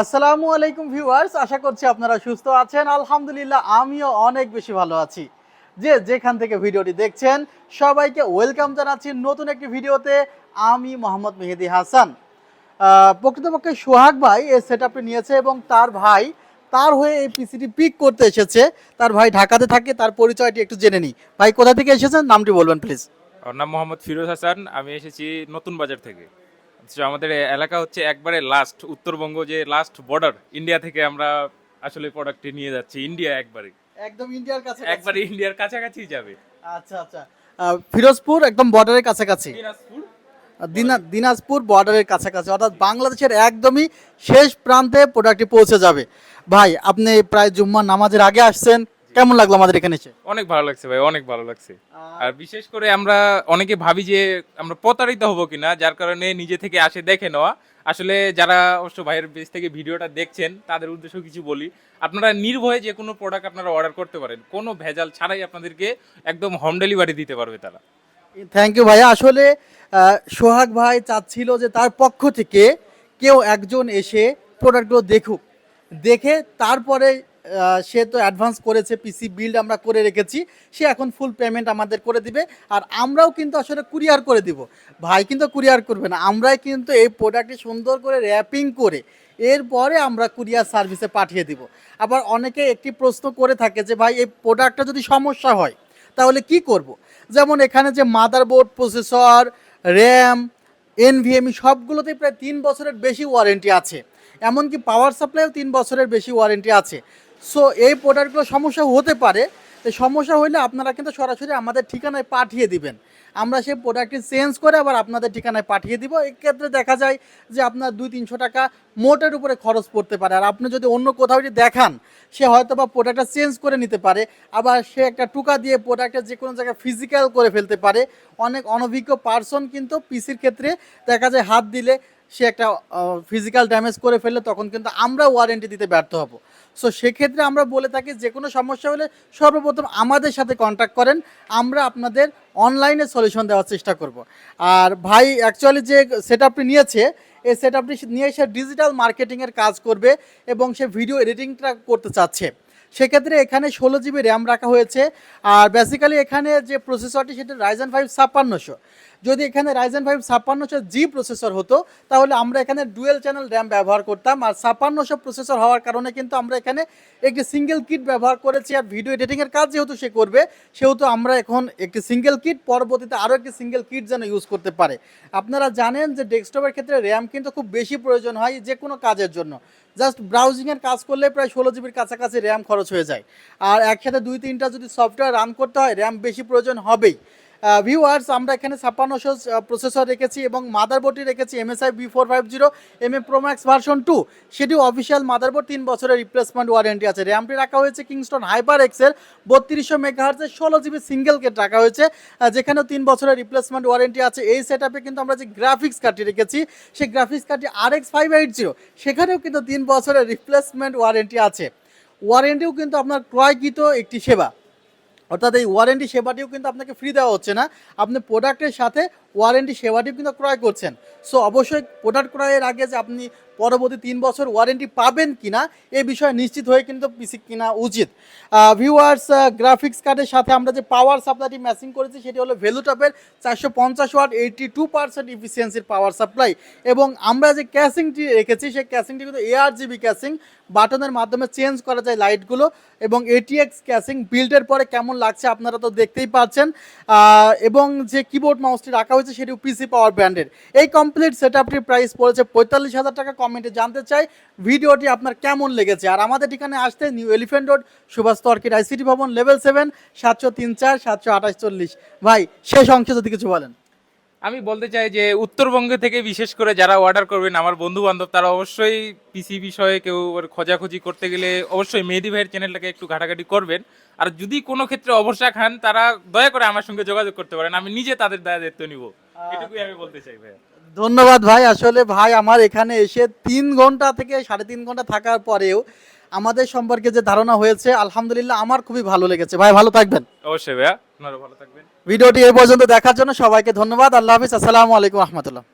আসসালামু আলাইকুম ভিউয়ার্স, আশা করছি আপনারা সুস্থ আছেন। আলহামদুলিল্লাহ, আমিও অনেক বেশি ভালো আছি। যে যেখান থেকে ভিডিওটি দেখছেন, সবাইকে ওয়েলকাম জানাচ্ছি নতুন একটি ভিডিওতে। আমি মোহাম্মদ মেহেদি হাসান। প্রকৃতপক্ষে সোহাগ ভাই এই সেট নিয়েছে এবং তার ভাই তার হয়ে এই পিসিটি পিক করতে এসেছে। তার ভাই ঢাকাতে থাকে, তার পরিচয়টি একটু জেনে নিই। ভাই, কোথা থেকে এসেছেন? নামটি বলবেন, প্লিজ। আমার নাম মোহাম্মদ ফিরোজ হাসান, আমি এসেছি নতুন বাজার থেকে। আমাদের এলাকা হচ্ছে একবারে লাস্ট উত্তরবঙ্গ যে লাস্ট বর্ডার ইন্ডিয়া থেকে আমরা আসলে প্রোডাক্টটি নিয়ে যাচ্ছি ইন্ডিয়া একবারে। একদম ইন্ডিয়ার কাছে একবারে ইন্ডিয়ার কাছাকাছি যাবে। আচ্ছা আচ্ছা। ফিরোজপুর একদম বর্ডারের কাছাকাছি। দিনাজপুর? দিনা দিনাজপুর বর্ডারের কাছাকাছি। অর্থাৎ বাংলাদেশের একদমই শেষ প্রান্তে প্রোডাক্টটি পৌঁছে যাবে। ভাই আপনি প্রায় জুম্মার নামাজের আগে আসছেন। কেমন লাগল আমাদের এখানে এসে? অনেক ভালো লাগছে ভাই অনেক ভালো লাগছে। আর বিশেষ করে আমরা অনেকে ভাবি যে আমরা প্রতারিত হব কিনা যার কারণে নিজে থেকে আসে দেখে নেওয়া। আসলে যারা অবশ্য ভাইয়ের পেজ থেকে ভিডিওটা দেখছেন তাদের উদ্দেশ্য কিছু বলি। আপনারা নির্ভয়ে যে কোনো প্রোডাক্ট আপনারা অর্ডার করতে পারেন কোনো ভেজাল ছাড়াই আপনাদেরকে একদম হোম ডেলিভারি দিতে পারবে তারা। থ্যাংক ইউ ভাইয়া। আসলে সোহাগ ভাই চাচ্ছিল যে তার পক্ষ থেকে কেউ একজন এসে প্রোডাক্টগুলো দেখুক। দেখে তারপরে সে তো অ্যাডভান্স করেছে পিসি বিল্ড আমরা করে রেখেছি, সে এখন ফুল পেমেন্ট আমাদের করে দিবে, আর আমরাও কিন্তু আসলে কুরিয়ার করে দিব। ভাই কিন্তু কুরিয়ার করবে না, আমরাই কিন্তু এই প্রোডাক্টটি সুন্দর করে র্যাপিং করে, এরপরে আমরা কুরিয়ার সার্ভিসে পাঠিয়ে দিব। আবার অনেকে একটি প্রশ্ন করে থাকে যে, ভাই, এই প্রোডাক্টটা যদি সমস্যা হয়, তাহলে কি করব। যেমন এখানে যে মাদারবোর্ড প্রসেসর র্যাম এনভিএমই সবগুলোতেই প্রায় তিন বছরের বেশি ওয়ারেন্টি আছে। এমনকি পাওয়ার সাপ্লাইও তিন বছরের বেশি ওয়ারেন্টি আছে। সো এই প্রোডাক্টগুলো সমস্যা হতে পারে। তো সমস্যা হলে আপনারা কিন্তু সরাসরি আমাদের ঠিকানায় পাঠিয়ে দিবেন। আমরা সেই প্রোডাক্টটি চেঞ্জ করে আবার আপনাদের ঠিকানায় পাঠিয়ে দিব। এক্ষেত্রে দেখা যায় যে আপনার দুই তিনশো টাকা মোটের উপরে খরচ পড়তে পারে। আর আপনি যদি অন্য কোথাও যদি দেখান, সে হয়তো বা প্রোডাক্টটা চেঞ্জ করে নিতে পারে। আবার সে একটা টুকা দিয়ে প্রোডাক্টটা যে কোনো জায়গায় ফিজিক্যাল করে ফেলতে পারে। অনেক অনভিজ্ঞ পার্সন কিন্তু পিসির ক্ষেত্রে দেখা যায় হাত দিলে সে একটা ফিজিক্যাল ড্যামেজ করে ফেললে তখন কিন্তু আমরা ওয়ারেন্টি দিতে ব্যর্থ হব। সো সেক্ষেত্রে আমরা বলে থাকি যে কোনো সমস্যা হলে সর্বপ্রথম আমাদের সাথে কন্ট্যাক্ট করেন, আমরা আপনাদের অনলাইনে সলিউশন দেওয়ার চেষ্টা করব। আর ভাই অ্যাকচুয়ালি যে সেট আপটি নিয়েছে, এই সেট আপটি নিয়ে সে ডিজিটাল মার্কেটিংয়ের কাজ করবে এবং সে ভিডিও এডিটিংটা করতে চাচ্ছে। সেক্ষেত্রে এখানে ষোলো জিবি র্যাম রাখা হয়েছে। আর বেসিক্যালি এখানে যে প্রসেসরটি সেটা রাইজেন ফাইভ ছাপ্পান্নশো। যদি এখানে রাইজেন ফাইভ ছাপ্পান্নশো জি প্রসেসর হতো, তাহলে আমরা এখানে ডুয়েল চ্যানেল র্যাম ব্যবহার করতাম। আর ছাপ্পান্নশো প্রসেসর হওয়ার কারণে কিন্তু আমরা এখানে একটি সিঙ্গেল কিট ব্যবহার করেছি। আর ভিডিও এডিটিংয়ের কাজ যেহেতু সে করবে, সেহেতু আমরা এখন একটি সিঙ্গেল কিট পরবর্তীতে আরও একটি সিঙ্গেল কিট যেন ইউজ করতে পারে। আপনারা জানেন যে ডেস্কটপের ক্ষেত্রে র্যাম কিন্তু খুব বেশি প্রয়োজন হয় যে কোনো কাজের জন্য। জাস্ট ব্রাউজিংয়ের কাজ করলে প্রায় ষোলো জিবির কাছাকাছি র্যাম খরচ হয়ে যায়। আর একসাথে দুই তিনটা যদি সফটওয়্যার রান করতে হয় র্যাম বেশি প্রয়োজন হবেই। ভিউয়ার্স আমরা এখানে ছাপ্পান্নশো প্রসেসর রেখেছি এবং মাদারবোর্ডটি রেখেছি MSI B four five zero M A pro max version two সেটিও অফিসিয়াল মাদারবোর্ড তিন বছরের রিপ্লেসমেন্ট ওয়ারেন্টি আছে। র্যামটি রাখা হয়েছে কিংস্টন হাইপার এক্সের বত্রিশশো মেগাহার্জের ষোলো জিবি সিঙ্গেল কেট রাখা হয়েছে যেখানেও তিন বছরের রিপ্লেসমেন্ট ওয়ারেন্টি আছে। এই সেট কিন্তু আমরা যে গ্রাফিক্স কার্ডটি রেখেছি, সেই গ্রাফিক্স কার্ডটি R X five eight zero সেখানেও কিন্তু তিন বছরের রিপ্লেসমেন্ট ওয়ারেন্টি আছে। ওয়ারেন্টিও কিন্তু আপনার ক্রয়কৃত একটি সেবা। অর্থাৎ এই ওয়ারেন্টি সেবাটিও কিন্তু আপনাকে ফ্রি দেওয়া হচ্ছে না। আপনি প্রোডাক্টের সাথে ওয়ারেন্টি সেবাটিও কিন্তু ক্রয় করছেন। সো অবশ্যই প্রোডাক্ট ক্রয়ের আগে যে আপনি পরবর্তী তিন বছর ওয়ারেন্টি পাবেন কিনা, এ বিষয়ে নিশ্চিত হয়ে কিন্তু পিসি কিনা উচিত। ভিউয়ার্স গ্রাফিক্স কার্ডের সাথে আমরা যে পাওয়ার সাপ্লাইটি ম্যাচিং করেছি, সেটি হলো ভ্যালুটপের চারশো পঞ্চাশ ওয়াট এইটটি টু পার্সেন্ট ইফিসিয়েন্সির পাওয়ার সাপ্লাই এবং আমরা যে ক্যাসিংটি রেখেছি, সেই ক্যাসিংটি কিন্তু এআর জিবি ক্যাসিং বাটনের মাধ্যমে চেঞ্জ করা যায় লাইটগুলো এবং এটিএক্স ক্যাসিং বিল্ডের পরে কেমন লাগছে আপনারা তো দেখতেই পাচ্ছেন। এবং যে কিবোর্ড মাউসটি রাখা হয়েছে সেটি পিসি পাওয়ার ব্র্যান্ডের এই কমপ্লিট সেট আপটির প্রাইস পড়েছে পঁয়তাল্লিশ হাজার টাকা। কমেন্টে জানতে চাই ভিডিওটি আপনার কেমন লেগেছে। আর আমাদের এখানে আসতে নিউ এলিফেন্ট রোড সুভাষ তর্কির আইসিটি ভবন লেভেল সেভেন সাতশো তিন চার, সাতশো আঠাশ চল্লিশ। ভাই, শেষ অংশে যদি কিছু বলেন। আমি বলতে চাই যে উত্তরবঙ্গ থেকে বিশেষ করে যারা অর্ডার করবেন আমার বন্ধু বান্ধব তারা অবশ্যই পিসি বিষয়ে কেউ খোঁজাখুঁজি করতে গেলে অবশ্যই মেহেদি ভাইয়ের চ্যানেলটাকে একটু ঘাটাঘাটি করবেন। আর যদি কোনো ক্ষেত্রে অবসা খান তারা দয়া করে আমার সঙ্গে যোগাযোগ করতে পারেন। আমি নিজে তাদের দায় দায়িত্ব নিব। এটুকুই আমি বলতে চাই ভাই ধন্যবাদ ভাই। আসলে ভাই আমার এখানে এসে তিন ঘণ্টা থেকে সাড়ে তিন ঘণ্টা থাকার পরেও আমাদের সম্পর্কে যে ধারণা হয়েছে আলহামদুলিল্লাহ আমার খুবই ভালো লেগেছে। ভাই ভালো থাকবেন। অবশ্যই ভাইয়া। আপনারও ভালো থাকবেন। ভিডিওটি এই পর্যন্ত দেখার জন্য সবাইকে ধন্যবাদ। আল্লাহ হাফিজ। আসসালামু আলাইকুম রহমতুল্লাহ।